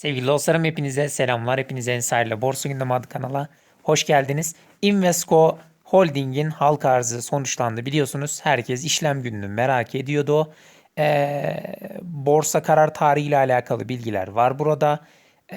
Sevgili dostlarım hepinize selamlar. Hepinize Ensar'la Borsa Gündemi adlı kanala hoş geldiniz. Invesco Holding'in halka arzı sonuçlandı. Biliyorsunuz herkes işlem gününü merak ediyordu. Ee, borsa karar tarihi ile alakalı bilgiler var burada.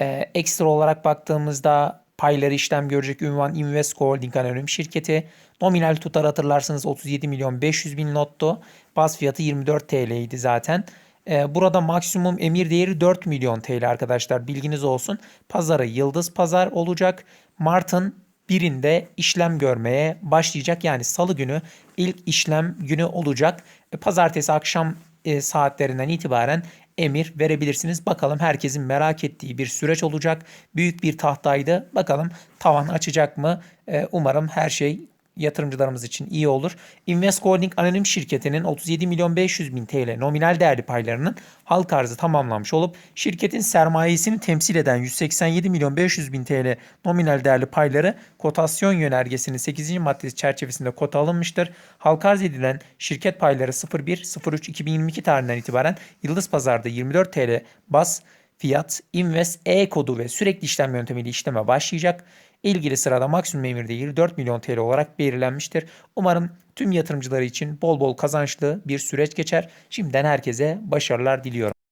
Ee, ekstra olarak baktığımızda payları işlem görecek ünvan Invesco Holding anonim şirketi. Nominal tutar hatırlarsınız 37 milyon 500 bin lottu. Baz fiyatı 24 TL'ydi zaten. Ee, burada maksimum emir değeri 4 milyon TL arkadaşlar bilginiz olsun. Pazarı Yıldız Pazar olacak. Mart'ın birinde işlem görmeye başlayacak. Yani salı günü ilk işlem günü olacak. E, Pazartesi akşam e, saatlerinden itibaren emir verebilirsiniz. Bakalım herkesin merak ettiği bir süreç olacak. Büyük bir tahtaydı. Bakalım tavan açacak mı? E, umarım her şey yatırımcılarımız için iyi olur. Invesco Holding Anonim Şirketi'nin 37 milyon 500 bin TL nominal değerli paylarının halk arzı tamamlanmış olup şirketin sermayesini temsil eden 187 milyon 500 bin TL nominal değerli payları kotasyon yönergesinin 8. maddesi çerçevesinde kota alınmıştır. Halk arz edilen şirket payları 01.03.2022 tarihinden itibaren Yıldız Pazar'da 24 TL bas fiyat Invest E kodu ve sürekli işlem yöntemiyle işleme başlayacak. İlgili sırada maksimum emir değeri 4 milyon TL olarak belirlenmiştir. Umarım tüm yatırımcıları için bol bol kazançlı bir süreç geçer. Şimdiden herkese başarılar diliyorum.